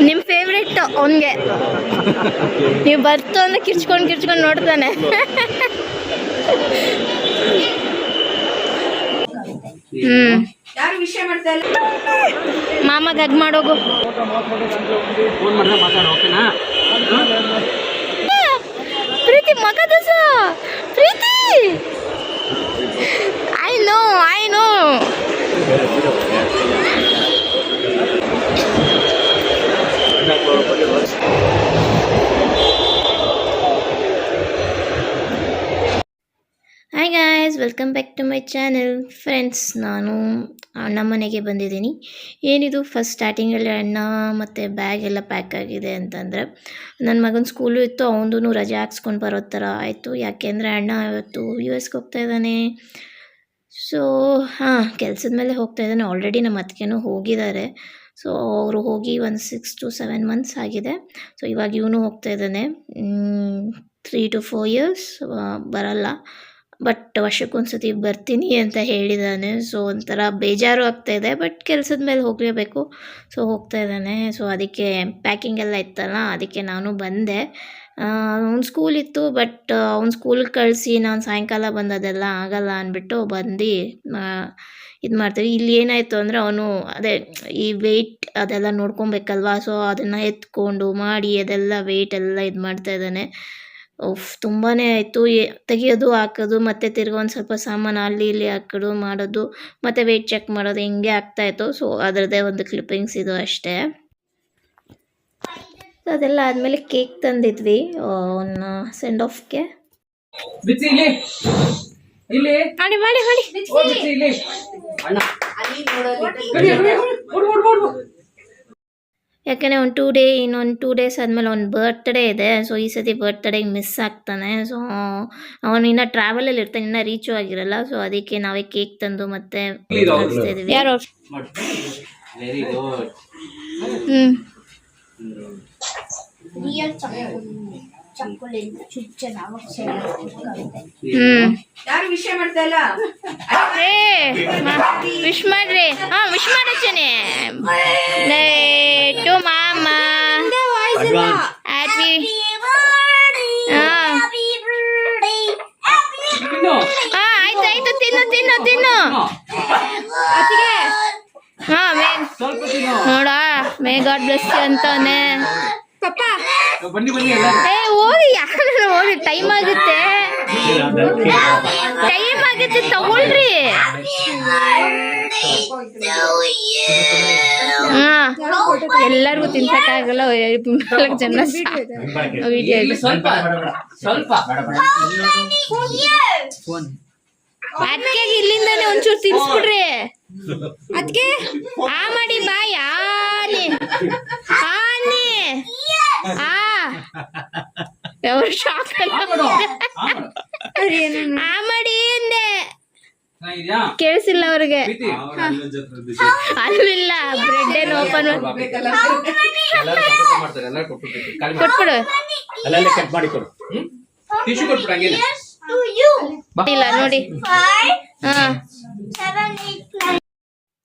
ನಿಮ್ಮ ಫೇವ್ರೆಟ್ ಅವನಿಗೆ. ನೀವು ಬರ್ತು ಅಂದ್ರೆ ಕಿರ್ಚ್ಕೊಂಡು ಕಿರ್ಚ್ಕೊಂಡು ನೋಡ್ತಾನೆ. ಹ್ಮ್. ಮಾಮ ಗದ್ ಮಾಡೋಗು. ಪ್ರೀತಿ ಮಗ ದಸ Preethi? I know I know hi guys welcome back to my channel friends ನಾನು ಅಣ್ಣ ಮನೆಗೆ ಬಂದಿದ್ದೀನಿ. ಏನಿದು? ಫಸ್ಟ್ ಸ್ಟಾರ್ಟಿಂಗಲ್ಲಿ ಅಣ್ಣ ಮತ್ತು ಬ್ಯಾಗ್ ಎಲ್ಲ ಪ್ಯಾಕ್ ಆಗಿದೆ ಅಂತಂದರೆ ನನ್ನ ಮಗನ ಸ್ಕೂಲು ಇತ್ತು ಅವನದು ರಜೆ ಹಾಕ್ಸ್ಕೊಂಡು ಬರೋ ಥರ ಆಯಿತು. ಯಾಕೆಂದರೆ ಅಣ್ಣ ಇವತ್ತು ಯು ಎಸ್ಗೆ ಹೋಗ್ತಾ ಇದ್ದಾನೆ. ಸೊ ಹಾಂ, ಕೆಲಸದ ಮೇಲೆ ಹೋಗ್ತಾ ಇದ್ದಾನೆ. ಆಲ್ರೆಡಿ ನಮ್ಮ ಅತ್ತಿಗೆನೂ ಹೋಗಿದ್ದಾರೆ. ಸೊ ಅವರು ಹೋಗಿ ಒಂದು ಸಿಕ್ಸ್ ಟು ಸೆವೆನ್ ಮಂತ್ಸ್ ಆಗಿದೆ. ಸೊ ಇವಾಗ ಇವನು ಹೋಗ್ತಾ ಇದ್ದಾನೆ. ತ್ರೀ ಟು ಫೋರ್ ಇಯರ್ಸ್ ಬರಲ್ಲ. ಬಟ್ ವರ್ಷಕ್ಕೊಂದ್ಸತಿ ಬರ್ತೀನಿ ಅಂತ ಹೇಳಿದ್ದಾನೆ ಸೊ ಒಂಥರ ಬೇಜಾರು ಇದೆ. ಬಟ್ ಕೆಲಸದ ಮೇಲೆ ಹೋಗಲೇಬೇಕು. ಸೊ ಹೋಗ್ತಾ ಇದ್ದಾನೆ. ಸೊ ಅದಕ್ಕೆ ಪ್ಯಾಕಿಂಗ್ ಎಲ್ಲ ಇತ್ತಲ್ಲ, ಅದಕ್ಕೆ ನಾನು ಬಂದೆ. ಅವ್ನು ಸ್ಕೂಲ್ ಇತ್ತು ಬಟ್ ಅವ್ನು ಸ್ಕೂಲ್ಗೆ ಕಳಿಸಿ ನಾನು ಸಾಯಂಕಾಲ ಬಂದದೆಲ್ಲ ಆಗಲ್ಲ ಅಂದ್ಬಿಟ್ಟು ಬಂದು ಇದು ಮಾಡ್ತೀವಿ ಇಲ್ಲಿ ಏನಾಯಿತು ಅಂದರೆ ಅವನು, ಅದೇ, ಈ ವೆಯ್ಟ್ ಅದೆಲ್ಲ ನೋಡ್ಕೊಬೇಕಲ್ವಾ? ಸೊ ಅದನ್ನು ಎತ್ಕೊಂಡು, ಮಾಡಿ, ಅದೆಲ್ಲ ವೆಯ್ಟ್ ಎಲ್ಲ ಇದು ಮಾಡ್ತಾ ಇದ್ದಾನೆ. ಉಫ್ ತುಂಬಾ ಆಯಿತು. ತೆಗೆಯೋದು ಹಾಕೋದು ಮತ್ತು ತಿರ್ಗಿ ಒಂದು ಸ್ವಲ್ಪ ಸಾಮಾನು ಅಲ್ಲಿ ಇಲ್ಲಿ ಹಾಕೋದು ಮಾಡೋದು ಮತ್ತು ವೆಯ್ಟ್ ಚೆಕ್ ಮಾಡೋದು ಹಿಂಗೆ ಆಗ್ತಾಯಿತ್ತು ಸೊ ಅದರದ್ದೇ ಒಂದು ಕ್ಲಿಪ್ಪಿಂಗ್ಸ್ ಇದು ಅಷ್ಟೇ. ಸೊ ಅದೆಲ್ಲ ಆದಮೇಲೆ ಕೇಕ್ ತಂದಿದ್ವಿ. ಅವನ್ನ ಸೆಂಡ್ ಆಫ್ಗೆ ಗೆ. ಇಲ್ಲಿ. ಇಲ್ಲಿ. ಮಾಡಿ ಮಾಡಿ ಮಾಡಿ. ಯಾಕಂದರೆ ಒಂದು ಟೂ ಡೇ ಇನ್ನೊಂದು ಟೂ ಡೇಸ್ ಆದಮೇಲೆ ಒಂದು ಬರ್ತ್ಡೇ ಇದೆ. ಸೊ ಈ ಸತಿ ಬರ್ತ್ಡೇಗೆ ಮಿಸ್ ಆಗ್ತಾನೆ. ಸೊ ಅವನು ಇನ್ನೂ ಟ್ರಾವೆಲಲ್ಲಿ ಇರ್ತಾನೆ. ಇನ್ನೂ ರೀಚು ಆಗಿರಲ್ಲ. ಸೊ ಅದಕ್ಕೆ ನಾವೇ ಕೇಕ್ ತಂದು ಮತ್ತೆ ಯಾರು ಹ್ಞೂ ಯಾರು ವಿಷಯ ಮಾಡ್ತಾ ಇಲ್ಲ? ವಿಶ್ ಮಾಡ್ರಿ. ಹಾಂ ವಿಶ್ ಮಾಡಚ್ಚನೆ. ಟು ಮಾಮ. ಹ್ಯಾಪಿ ಹಾಂ. ಆಯ್ತು ಆಯ್ತು. ತಿನ್ನು ತಿನ್ನು ತಿನ್ನು. ಹಾಂ ಮೇ ಸ್ವಲ್ಪ ತಿನ್ನು. ನೋಡ ಮೇ ಗಾಡ್ ಬ್ಲೆಸ್ ಅಂತಾನೆ. ಬನ್ನಿ ಬನ್ನಿ ಏ ಹೋಗಿ ಯಾರು ಹೋಗಿ ಟೈಮ್ ಆಗುತ್ತೆ. ಟೈಮ್ ಆಗುತ್ತೆ ತಗೊಳ್ರಿ. ಹಾ ಎಲ್ಲರಿಗೂ ತಿನ್ಸಕ್ಕಾಗಲ್ಲ ನಾಲ್ಕು ಜನ ಸ್ವಲ್ಪ ಸ್ವಲ್ಪ. ಅದಕ್ಕೆ ಇಲ್ಲಿಂದಾನೆ ಒಂಚೂರು ತಿನ್ಸ್ಬಿಡ್ರಿ. ಅದಕ್ಕೆ ಆ ಮಾಡಿ ಬಾಯ್ ಆನೆ. ಆನೆ. ಆ ಯಾವ షాక్ ಆಮಡಿ ಅಂದೆ ಕೇಳಿಸಿಲ್ಲ ಅವ್ರಿಗೆ. ಅಲ್ಲಿಲ್ಲ ಬ್ರೆಡ್ ಏನು ಓಪನ್ ಕೊಟ್ಬಿಡು. ಅಲ್ಲಲ್ಲೇ ಕಟ್ ಮಾಡಿ ಕೊಡು. ಹ್ಮ್? ಟಿಶ್ಯೂ ಕೊಟ್ಬಿಡು ಹಂಗೇನೆ. ಇಲ್ಲ ನೋಡಿ.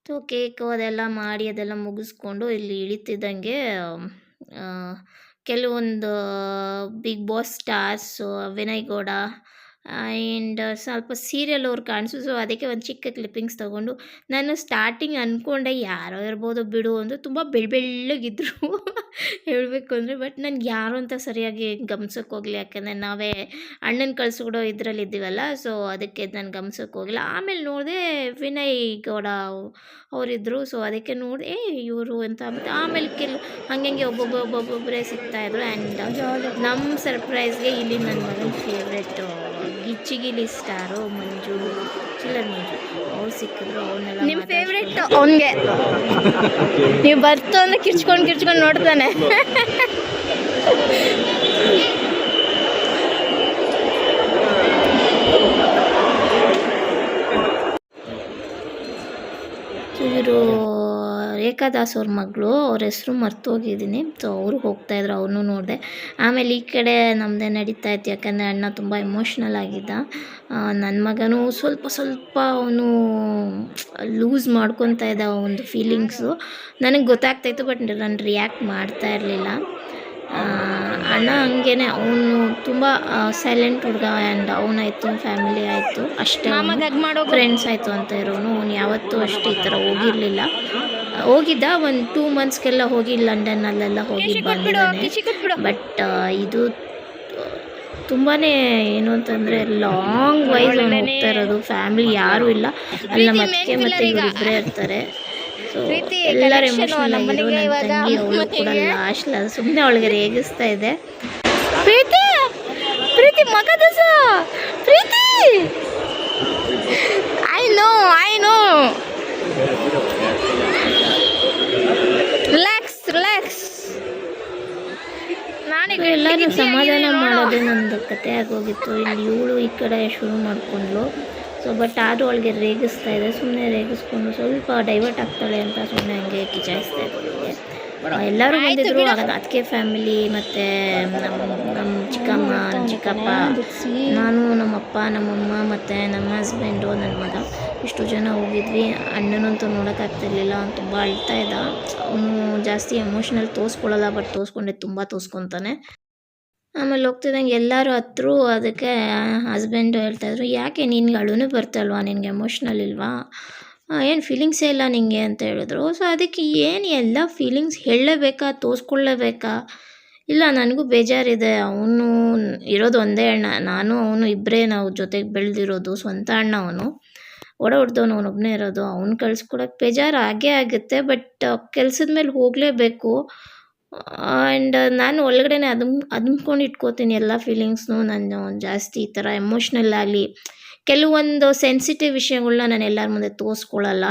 ಸೊ ಕೇಕು ಅದೆಲ್ಲ ಮಾಡಿ ಅದೆಲ್ಲ ಮುಗಿಸ್ಕೊಂಡು ಇಲ್ಲಿ ಇಳಿತಿದ್ದಂಗೆ ಆ, ಕೆಲವೊಂದು Bigg Boss stars Vinay Gowda and ಸ್ವಲ್ಪ ಸೀರಿಯಲ್ ಅವ್ರು ಕಾಣಿಸು. ಸೊ ಅದಕ್ಕೆ ಒಂದು ಚಿಕ್ಕ ಕ್ಲಿಪ್ಪಿಂಗ್ಸ್ ತೊಗೊಂಡು ನಾನು ಸ್ಟಾರ್ಟಿಂಗ್ ಅಂದ್ಕೊಂಡೆ ಯಾರೋ ಇರ್ಬೋದು ಬಿಡು ಅಂದರೆ. ತುಂಬ ಬೆಳ್ ಬೆಳ್ಳಗಿದ್ರು ಹೇಳಬೇಕು ಅಂದರೆ, ಬಟ್ ನನಗೆ ಯಾರು ಅಂತ ಸರಿಯಾಗಿ ಗಮನಿಸೋಕೆ ಹೋಗಲಿ. ಯಾಕೆಂದರೆ ನಾವೇ ಅಣ್ಣನ ಕಳ್ಸಿಬಿಡೋ ಇದರಲ್ಲಿ ಇದ್ದೀವಲ್ಲ ಸೊ ಅದಕ್ಕೆ ನಾನು ಗಮನಿಸೋಕೆ ಹೋಗಿಲ್ಲ ಆಮೇಲೆ ನೋಡಿದೆ ವಿನಯ್ ಗೌಡ ಅವ್- ಅವರಿದ್ದರು ಸೊ ಅದಕ್ಕೆ ನೋಡಿದೆ ಇವರು ಅಂತ ಮತ್ತು ಆಮೇಲೆ ಕೆಲ್ ಹಂಗೆ ಒಬ್ಬೊಬ್ಬ ಒಬ್ಬೊಬ್ಬೊಬ್ಬರೇ ಸಿಗ್ತಾಯಿದ್ರು ಆ್ಯಂಡ್ ನಮ್ಮ ಸರ್ಪ್ರೈಸ್ಗೆ ಇಲ್ಲಿ ನನ್ನ ಮಗನ ಫೇವ್ರೆಟ್ಟು ಗಿಚ್ಚಿಗಿಲಿ ಸ್ಟಾರು ಮಂಜು. ಅವ್ರು ಸಿಕ್ಕಿದ್ರು ಅವನ್ನೆಲ್ಲ ನಿಮ್ಮ ಫೇವ್ರೆಟ್ ಅವನಿಗೆ? ನೀವು ಬರ್ತು ಅಂದ್ರೆ ಕಿರ್ಚ್ಕೊಂಡು ಕಿರ್ಚ್ಕೊಂಡು ನೋಡ್ತಾನೆ. ಇವರು ರೇಖಾದಾಸ್ ಅವ್ರ ಮಗಳು ಅವ್ರ ಹೆಸರು ಮರ್ತೋಗಿದ್ದೀನಿ. ಸೊ ಅವರು ಹೋಗ್ತಾಯಿದ್ರು ಅವ್ರನ್ನೂ ನೋಡಿದೆ. ಆಮೇಲೆ ಈ ಕಡೆ ನಮ್ಮದೇ ನಡೀತಾ ಇತ್ತು ಯಾಕಂದರೆ ಅಣ್ಣ ತುಂಬ ಎಮೋಷ್ನಲ್ ಆಗಿದ್ದ. ನನ್ನ ಮಗನೂ ಸ್ವಲ್ಪ ಸ್ವಲ್ಪ ಅವನು ಲೂಸ್ ಮಾಡ್ಕೊತಾ ಇದ್ದ ಒಂದು ಫೀಲಿಂಗ್ಸು ನನಗೆ ಗೊತ್ತಾಗ್ತಾಯಿತ್ತು ಬಟ್ ನಾನು ರಿಯಾಕ್ಟ್ ಮಾಡ್ತಾ ಇರಲಿಲ್ಲ. ಅಣ್ಣ ಹಂಗೇನೆ ಅವನು ತುಂಬ ಸೈಲೆಂಟ್ ಹುಡುಗ ಆ್ಯಂಡ್ ಅವನಾಯಿತು ಫ್ಯಾಮಿಲಿ ಆಯಿತು ಅಷ್ಟೇ ಫ್ರೆಂಡ್ಸ್ ಆಯಿತು ಅಂತ ಇರೋನು ಅವನು ಯಾವತ್ತೂ ಅಷ್ಟೇ ಈ ಥರ ಹೋಗಿರಲಿಲ್ಲ. ಹೋಗಿದ್ದ ಒಂದು ಟೂ ಮಂತ್ಸ್ಗೆಲ್ಲ ಹೋಗಿ ಲಂಡನ್ನಲ್ಲೆಲ್ಲ ಹೋಗಿ ಬಂದಿದ್ದಾನೆ. ಬಟ್ ಇದು ತುಂಬಾ ಏನು ಅಂತಂದರೆ ಲಾಂಗ್ ವೈಸ್ ಅವ್ನು ಹೋಗ್ತಾ ಇರೋದು. ಫ್ಯಾಮಿಲಿ ಯಾರೂ ಇಲ್ಲ. ಅಲ್ಲಿ ನಮ್ಮ ಮತ್ತೆ ಮತ್ತು ಇವರಿಬ್ಬರೇ ಇರ್ತಾರೆ. ಸೊ ಎಲ್ಲರೂ ಎಮೋಷನಲ್ ಆಗಿದ್ರು ನನ್ನ ತಂಗಿ ಅವಳು ಕೂಡ ಲಾಸ್ಟ್ ಸುಮ್ಮನೆ ಅವಳಿಗೆ ರೇಗಿಸ್ತಾ ಇದೆ. ಪ್ರೀತಿ! ಪ್ರೀತಿ ಮಗ Preethi! I know I know relax ನಾನು ಎಲ್ಲರೂ ಸಮಾಧಾನ ಮಾಡೋದೇ ನಂದು ಕತೆ ಆಗೋಗಿತ್ತು. ಇಲ್ಲಿ ಇವಳು ಈ ಕಡೆ ಶುರು ಮಾಡಿಕೊಂಡ್ಲು ಸೊ ಬಟ್ ಆದರೂ ಅವಳಿಗೆ ರೇಗಿಸ್ತಾ ಇದೆ. ಸುಮ್ಮನೆ ರೇಗಿಸ್ಕೊಂಡು ಸ್ವಲ್ಪ ಡೈವರ್ಟ್ ಆಗ್ತಾಳೆ ಅಂತ ಸುಮ್ಮನೆ ಹಂಗೆ ಕಿಚಾಯಿಸ್ತಾ ಇದ್ದೆ ಎಲ್ಲರೂ ಬಂದಿದ್ರು. ಅದಕ್ಕೆ ಫ್ಯಾಮಿಲಿ ಮತ್ತೆ ನಮ್ಮ ನಮ್ಮ ಚಿಕ್ಕಮ್ಮ ನಮ್ಮ ಚಿಕ್ಕಪ್ಪ ನಾನು ನಮ್ಮಪ್ಪ ನಮ್ಮಮ್ಮ ಮತ್ತು ನಮ್ಮ ಹಸ್ಬೆಂಡು ನನ್ನ ಮಗ. ಇಷ್ಟು ಜನ ಹೋಗಿದ್ವಿ. ಅಣ್ಣನಂತೂ ನೋಡೋಕ್ಕಾಗ್ತಿರ್ಲಿಲ್ಲ ಅವ್ನು ತುಂಬ ಅಳ್ತಾ ಇದ್ದ. ಅವನು ಜಾಸ್ತಿ ಎಮೋಷ್ನಲ್ ತೋರಿಸ್ಕೊಳ್ಳಲ್ಲ ಬಟ್ ತೋರಿಸ್ಕೊಂಡೆ ತುಂಬ ತೋರಿಸ್ಕೊತಾನೆ. ಆಮೇಲೆ ಹೋಗ್ತಿದ್ದಂಗೆ ಎಲ್ಲರೂ ಹತ್ರು. ಅದಕ್ಕೆ ಹಸ್ಬೆಂಡು ಹೇಳ್ತಾಯಿದ್ರು ಯಾಕೆ ನಿನ್ಗೆ ಅಳುನೂ ಬರ್ತಲ್ವಾ ನಿನಗೆ ಎಮೋಷ್ನಲ್ ಇಲ್ವಾ? ಏನು ಫೀಲಿಂಗ್ಸೇ ಇಲ್ಲ ನಿನಗೆ ಅಂತ ಹೇಳಿದ್ರು. ಸೊ ಅದಕ್ಕೆ ಏನು ಎಲ್ಲ ಫೀಲಿಂಗ್ಸ್ ಹೇಳಲೇಬೇಕಾ ತೋರಿಸ್ಕೊಳ್ಳೇಬೇಕಾ ಇಲ್ಲ, ನನಗೂ ಬೇಜಾರಿದೆ. ಅವನು ಇರೋದು ಒಂದೇ ಅಣ್ಣ. ನಾನು, ಅವನು ಇಬ್ಬರೇ ನಾವು ಜೊತೆಗೆ ಬೆಳೆದಿರೋದು, ಸ್ವಂತ ಅಣ್ಣ ಅವನು. ಒಡ ಹೊಡೆದವನು ಅವನೊಬ್ಬನೇ ಇರೋದು. ಅವ್ನು ಕಳ್ಸ್ಕೊಡೋಕೆ ಬೇಜಾರು ಆಗೇ ಆಗುತ್ತೆ ಬಟ್ ಕೆಲ್ಸದ ಮೇಲೆ ಹೋಗಲೇಬೇಕು. ಆ್ಯಂಡ್ ನಾನು ಒಳಗಡೆನೆ ಅದು ಅದ್ಮ್ಕೊಂಡು ಇಟ್ಕೋತೀನಿ ಎಲ್ಲ ಫೀಲಿಂಗ್ಸ್ನು ನಾನು ಜಾಸ್ತಿ ಈ ಥರ ಎಮೋಷ್ನಲ್ ಆಗಲಿ ಕೆಲವೊಂದು ಸೆನ್ಸಿಟಿವ್ ವಿಷಯಗಳನ್ನ ನಾನು ಎಲ್ಲರ ಮುಂದೆ ತೋರಿಸ್ಕೊಳ್ಳಲ್ಲ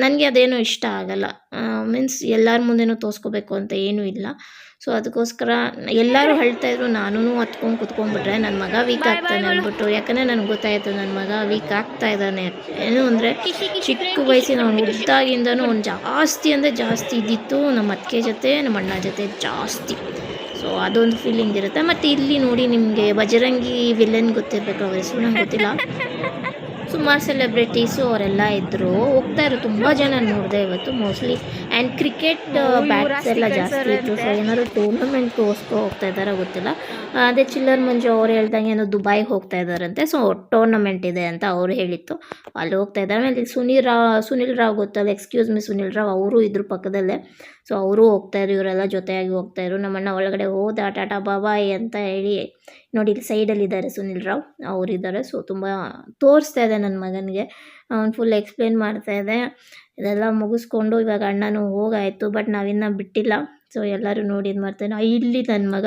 ನನಗೆ ಅದೇನು ಇಷ್ಟ ಆಗಲ್ಲ. ಮೀನ್ಸ್ ಎಲ್ಲರ ಮುಂದೆನೂ ತೋರಿಸ್ಕೋಬೇಕು ಅಂತ ಏನೂ ಇಲ್ಲ. ಸೊ ಅದಕ್ಕೋಸ್ಕರ ಎಲ್ಲರೂ ಹೇಳ್ತಾಯಿದ್ರು ನಾನೂ ಹತ್ಕೊಂಡು ಕುತ್ಕೊಂಡ್ಬಿಟ್ರೆ ನನ್ನ ಮಗ ವೀಕ್ ಆಗ್ತಾನೆ ಅಂದ್ಬಿಟ್ಟು. ಯಾಕಂದರೆ ನನಗೆ ಗೊತ್ತಾಯಿತು ನನ್ನ ಮಗ ವೀಕ್ ಆಗ್ತಾ ಇದ್ದಾನೆ. ಏನು ಅಂದರೆ ಚಿಕ್ಕ ವಯಸ್ಸಿನ ಅವ್ನು ಹುಟ್ಟಿದಾಗಿಂದನೂ ಅವ್ನು ಜಾಸ್ತಿ ಅಂದರೆ ಜಾಸ್ತಿ ಇದ್ದಿತ್ತು. ನಮ್ಮ ಅತ್ತಿಗೆ ಜೊತೆ ನಮ್ಮ ಅಣ್ಣ ಜೊತೆ ಜಾಸ್ತಿ. ಸೊ ಅದೊಂದು ಫೀಲಿಂಗ್ ಇರುತ್ತೆ. ಮತ್ತು ಇಲ್ಲಿ ನೋಡಿ ನಿಮಗೆ ಬಜರಂಗಿ ವಿಲನ್ ಗೊತ್ತಿರಬೇಕು ಅವ್ರ. ಹೆಸರು ನಂಗೆ ಗೊತ್ತಿಲ್ಲ. ಸುಮಾರು ಸೆಲೆಬ್ರಿಟೀಸು ಅವರೆಲ್ಲ ಇದ್ದರು ಹೋಗ್ತಾ ಇರೋ ತುಂಬ ಜನ ನೋಡಿದೆ ಇವತ್ತು ಮೋಸ್ಟ್ಲಿ ಆ್ಯಂಡ್ ಕ್ರಿಕೆಟ್ ಬ್ಯಾಟ್ಸ್ ಎಲ್ಲ ಜಾಸ್ತಿ ಇತ್ತು ಸೊ ಏನಾದ್ರು ಟೂರ್ನಮೆಂಟ್ಗೋಸ್ಕರ ಹೋಗ್ತಾ ಇದ್ದಾರೋ ಗೊತ್ತಿಲ್ಲ. ಅದೇ ಚಿಲ್ಲರ್ ಮಂಜು ಅವ್ರು ಹೇಳ್ದಂಗೆ ಏನೋ ದುಬೈಗೆ ಹೋಗ್ತಾ ಇದ್ದಾರಂತೆ. ಸೊ ಟೂರ್ನಮೆಂಟ್ ಇದೆ ಅಂತ ಅವ್ರು ಹೇಳಿತ್ತು. ಅಲ್ಲಿ ಹೋಗ್ತಾ ಇದ್ದಾರೆ. ಆಮೇಲೆ ಸುನೀಲ್ ರಾವ್ ಸುನಿಲ್ ರಾವ್ ಗೊತ್ತಲ್ಲ? Excuse me Sunil Rao. ಅವರು ಇದ್ರ ಪಕ್ಕದಲ್ಲೇ. ಸೊ ಅವರು ಹೋಗ್ತಾಯಿದ್ರು ಇವರೆಲ್ಲ ಜೊತೆಯಾಗಿ ಹೋಗ್ತಾಯಿದ್ರು ನಮ್ಮಣ್ಣ ಒಳಗಡೆ ಹೋದ, ಟಾಟಾ, ಬಾಬಾಯ್ ಅಂತ ಹೇಳಿ ನೋಡಿ, ಇಲ್ಲಿ ಸೈಡಲ್ಲಿ ಇದ್ದಾರೆ ಸುನಿಲ್ ರಾವ್. ಅವರಿದ್ದಾರೆ ಸೊ ತುಂಬ ತೋರಿಸ್ತಾ ಇದೆ ನನ್ನ ಮಗನಿಗೆ. ಅವ್ನು ಫುಲ್ ಎಕ್ಸ್ಪ್ಲೇನ್ ಮಾಡ್ತಾ ಇದೆ. ಇದೆಲ್ಲ ಮುಗಿಸ್ಕೊಂಡು ಇವಾಗ ಅಣ್ಣನೂ ಹೋಗಾಯಿತು ಬಟ್ ನಾವಿನ್ನೂ ಬಿಟ್ಟಿಲ್ಲ. ಸೊ ಎಲ್ಲರೂ ನೋಡಿ ಇದು ಮಾಡ್ತಾನೆ ಇಲ್ಲಿ ನನ್ನ ಮಗ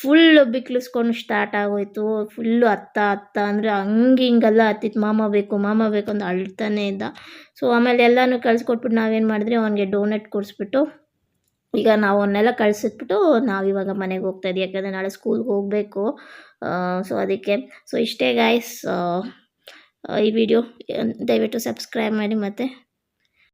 ಫುಲ್ಲು ಬಿಕ್ಲಿಸ್ಕೊಂಡು ಸ್ಟಾರ್ಟ್ ಆಗೋಯ್ತು. ಫುಲ್ಲು ಅತ್ತ ಅತ್ತ ಅಂದರೆ ಹಂಗೆ ಹಿಂಗೆಲ್ಲ ಹತ್ತಿತ್ತು. ಮಾಮ ಬೇಕು ಮಾಮ ಬೇಕು ಅಂತ ಅಳ್ತಾನೆ ಇದ್ದ. ಸೊ ಆಮೇಲೆ ಎಲ್ಲನೂ ಕಳಿಸ್ಕೊಟ್ಬಿಟ್ಟು ನಾವೇನು ಮಾಡಿದ್ರಿ? ಅವನಿಗೆ ಡೋನೆಟ್ ಕೊಡಿಸ್ಬಿಟ್ಟು ಈಗ ನಾವು ಅವನ್ನೆಲ್ಲ ಕಳಿಸಿಟ್ಬಿಟ್ಟು ನಾವಿವಾಗ ಮನೆಗೆ ಹೋಗ್ತಾ ಇದ್ದೀವಿ ಯಾಕಂದರೆ ನಾಳೆ ಸ್ಕೂಲ್ಗೆ ಹೋಗಬೇಕು. ಸೊ ಅದಕ್ಕೆ ಸೊ ಇಷ್ಟೇ ಗಾಯ್ಸ್ ಈ ವಿಡಿಯೋ ದಯವಿಟ್ಟು ಸಬ್ಸ್ಕ್ರೈಬ್ ಮಾಡಿ ಮತ್ತು